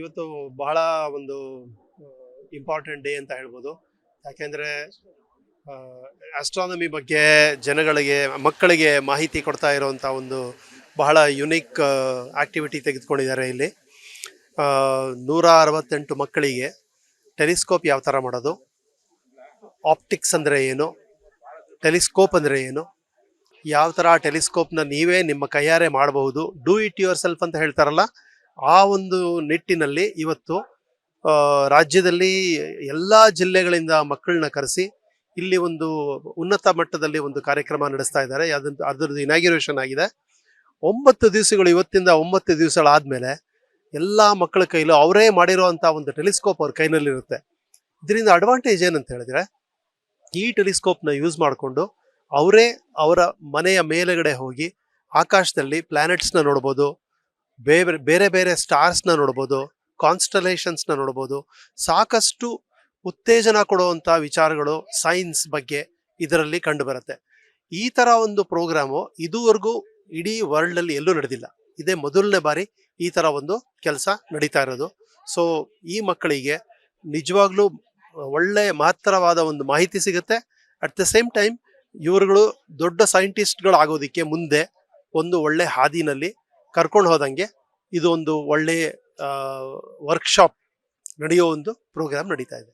ಇವತ್ತು ಬಹಳ ಒಂದು ಇಂಪಾರ್ಟೆಂಟ್ ಡೇ ಅಂತ ಹೇಳ್ಬೋದು. ಯಾಕೆಂದರೆ ಆಸ್ಟ್ರಾನಮಿ ಬಗ್ಗೆ ಜನಗಳಿಗೆ, ಮಕ್ಕಳಿಗೆ ಮಾಹಿತಿ ಕೊಡ್ತಾ ಇರೋವಂಥ ಒಂದು ಬಹಳ ಯುನಿಕ್ ಆಕ್ಟಿವಿಟಿ ತೆಗೆದುಕೊಂಡಿದ್ದಾರೆ ಇಲ್ಲಿ. ನೂರ ಅರವತ್ತೆಂಟು ಮಕ್ಕಳಿಗೆ ಟೆಲಿಸ್ಕೋಪ್ ಯಾವ ಥರ ಮಾಡೋದು? ಆಪ್ಟಿಕ್ಸ್ ಅಂದರೆ ಏನು? ಟೆಲಿಸ್ಕೋಪ್ ಅಂದರೆ ಏನು? ಯಾವ ಥರ ಆ ಟೆಲಿಸ್ಕೋಪ್ನ ನೀವೇ ನಿಮ್ಮ ಕೈಯಾರೆ ಮಾಡಬಹುದು? ಡೂ ಇಟ್ ಯುವರ್ ಸೆಲ್ಫ್ ಅಂತ ಹೇಳ್ತಾರಲ್ಲ ಆ ಒಂದು ನಿಟ್ಟಿನಲ್ಲಿ ಇವತ್ತು ರಾಜ್ಯದಲ್ಲಿ ಎಲ್ಲ ಜಿಲ್ಲೆಗಳಿಂದ ಮಕ್ಕಳನ್ನ ಕರೆಸಿ ಇಲ್ಲಿ ಒಂದು ಉನ್ನತ ಮಟ್ಟದಲ್ಲಿ ಒಂದು ಕಾರ್ಯಕ್ರಮ ನಡೆಸ್ತಾ ಇದ್ದಾರೆ. ಅದನ್ನು ಅದರದ್ದು ಇನಾಗ್ಯುರೇಷನ್ ಆಗಿದೆ. ಒಂಬತ್ತು ದಿವಸಗಳು, ಇವತ್ತಿಂದ ಒಂಬತ್ತು ದಿವಸಗಳಾದ್ಮೇಲೆ ಎಲ್ಲ ಮಕ್ಕಳ ಕೈಲೂ ಅವರೇ ಮಾಡಿರುವಂಥ ಒಂದು ಟೆಲಿಸ್ಕೋಪ್ ಅವ್ರ ಕೈನಲ್ಲಿರುತ್ತೆ. ಇದರಿಂದ ಅಡ್ವಾಂಟೇಜ್ ಏನಂತ ಹೇಳಿದ್ರೆ, ಈ ಟೆಲಿಸ್ಕೋಪ್ನ ಯೂಸ್ ಮಾಡಿಕೊಂಡು ಅವರೇ ಅವರ ಮನೆಯ ಮೇಲುಗಡೆ ಹೋಗಿ ಆಕಾಶದಲ್ಲಿ ಪ್ಲಾನೆಟ್ಸ್ನ ನೋಡ್ಬೋದು ಬೇರೆ ಬೇರೆ ಬೇರೆ ಸ್ಟಾರ್ಸ್ನ ನೋಡ್ಬೋದು ಕಾನ್ಸ್ಟಲೇಷನ್ಸ್ನ ನೋಡ್ಬೋದು, ಸಾಕಷ್ಟು ಉತ್ತೇಜನ ಕೊಡುವಂಥ ವಿಚಾರಗಳು ಸೈನ್ಸ್ ಬಗ್ಗೆ ಇದರಲ್ಲಿ ಕಂಡುಬರುತ್ತೆ. ಈ ಥರ ಒಂದು ಪ್ರೋಗ್ರಾಮು ಇದುವರೆಗೂ ಇಡೀ ವರ್ಲ್ಡಲ್ಲಿ ಎಲ್ಲೂ ನಡೆದಿಲ್ಲ. ಇದೇ ಮೊದಲನೇ ಬಾರಿ ಈ ಥರ ಒಂದು ಕೆಲಸ ನಡೀತಾ ಇರೋದು. ಸೊ ಈ ಮಕ್ಕಳಿಗೆ ನಿಜವಾಗ್ಲೂ ಒಳ್ಳೆಯ ಮಹತ್ತರವಾದ ಒಂದು ಮಾಹಿತಿ ಸಿಗುತ್ತೆ. ಅಟ್ ದ ಸೇಮ್ ಟೈಮ್ ಇವರುಗಳು ದೊಡ್ಡ ಸೈಂಟಿಸ್ಟ್ಗಳಾಗೋದಕ್ಕೆ ಮುಂದೆ ಒಂದು ಒಳ್ಳೆ ಹಾದಿನಲ್ಲಿ ಕರ್ಕೊಂಡು ಹೋದಂಗೆ ಇದು ಒಂದು ಒಳ್ಳೆ ವರ್ಕ್ಶಾಪ್ ನಡೆಯೋ ಒಂದು ಪ್ರೋಗ್ರಾಮ್ ನಡೀತಾ ಇದೆ.